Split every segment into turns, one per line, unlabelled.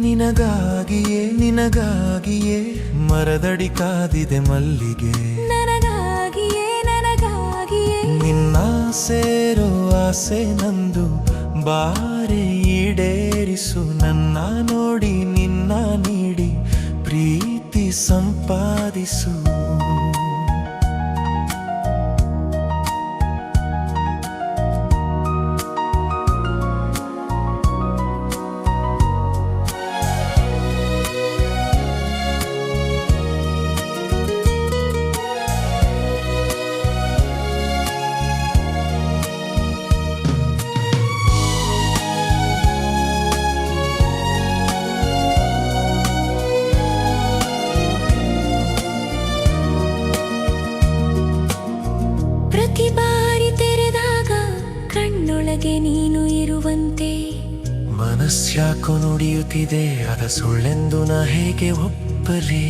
ನಿನಗಾಗಿಯೇ ನಿನಗಾಗಿಯೇ ಮರದಡಿ ಕಾದಿದೆ ಮಲ್ಲಿಗೆ.
ನನಗಾಗಿಯೇ ನನಗಾಗಿಯೇ.
ನಿನ್ನ ಸೇರೋ ಆಸೆ ನಂದು ಬಾರೆ ಈಡೇರಿಸು. ನನ್ನ ನೋಡಿ ನಿನ್ನ ನೀಡಿ ಪ್ರೀತಿ ಸಂಪಾದಿಸು.
ಪ್ರತಿ ಬಾರಿ ತೆರೆದಾಗ ಕಣ್ಣೊಳಗೆ ನೀನು ಇರುವಂತೆ.
ಮನಸ್ಸ್ಯಾಕೋ ನುಡಿಯುತ್ತಿದೆ ಅದ ಸುಳ್ಳೆಂದು ನಾ ಹೇಗೆ ಒಪ್ಪಲಿ?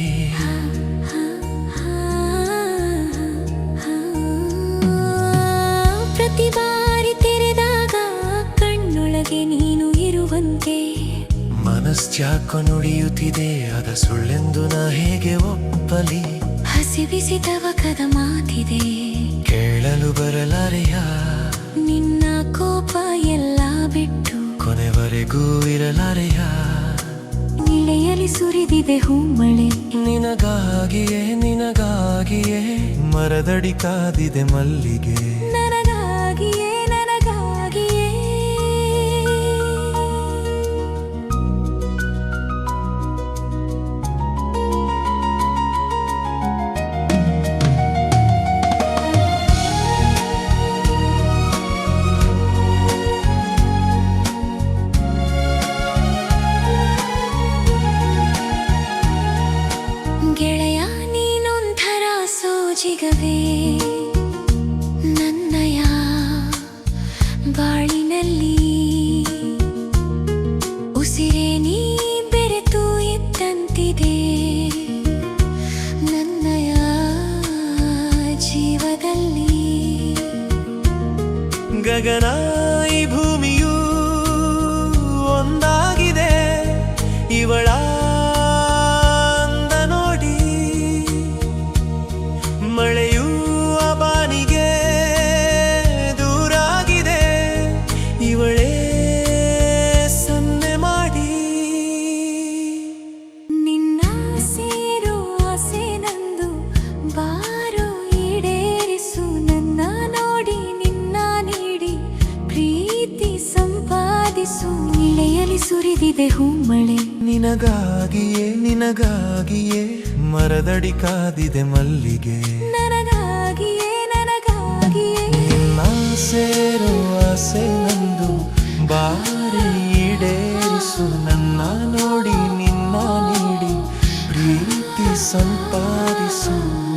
ಪ್ರತಿ ಬಾರಿ ತೆರೆದಾಗ ಕಣ್ಣೊಳಗೆ ನೀನು ಇರುವಂತೆ.
ಮನಸ್ಸ್ಯಾಕೋ ನುಡಿಯುತ್ತಿದೆ ಅದ ಸುಳ್ಳೆಂದು ನಾ ಹೇಗೆ ಒಪ್ಪಲಿ?
ಹಸಿಬಿಸಿದವ ಕದ ಮಾತಿದೆ.
ಕೇಳಲು ಬರಲಾರೆಯ?
ನಿನ್ನ ಕೋಪ ಎಲ್ಲ ಬಿಟ್ಟು
ಕೊನೆವರೆಗೂ ಇರಲಾರೆಯ?
ಇಳೆಯಲಿ ಸುರಿದಿದೆ ಹೂಮಳೆ.
ನಿನಗಾಗಿಯೇ ನಿನಗಾಗಿಯೇ ಮರದಡಿ ಕಾದಿದೆ ಮಲ್ಲಿಗೆ.
ನನಗಾಗಿಯೇ ಬಾಳಿನಲ್ಲಿ ಉಸಿರೇ ನೀ ಬೆರೆತು ಇದ್ದಂತಿದೆ. ನನ್ನಯ ಜೀವದಲ್ಲಿ
ಗಗನ
ಇಳೆಯಲಿ ಸುರಿದಿದೆ ಹೂಮಳೆ.
ನಿನಗಾಗಿಯೇ ನಿನಗಾಗಿಯೇ ಮರದಡಿ ಕಾದಿದೆ ಮಲ್ಲಿಗೆ.
ನನಗಾಗಿಯೇ ನನಗಾಗಿಯೇ.
ನಿನ್ನ ಸೇರುವ ಆಸೆ ನಂದು ಬಾರಿ ಈಡೇರಿಸು. ನನ್ನ ನೋಡಿ ನಿನ್ನ ನೀಡಿ ಪ್ರೀತಿ ಸಂಪಾದಿಸು.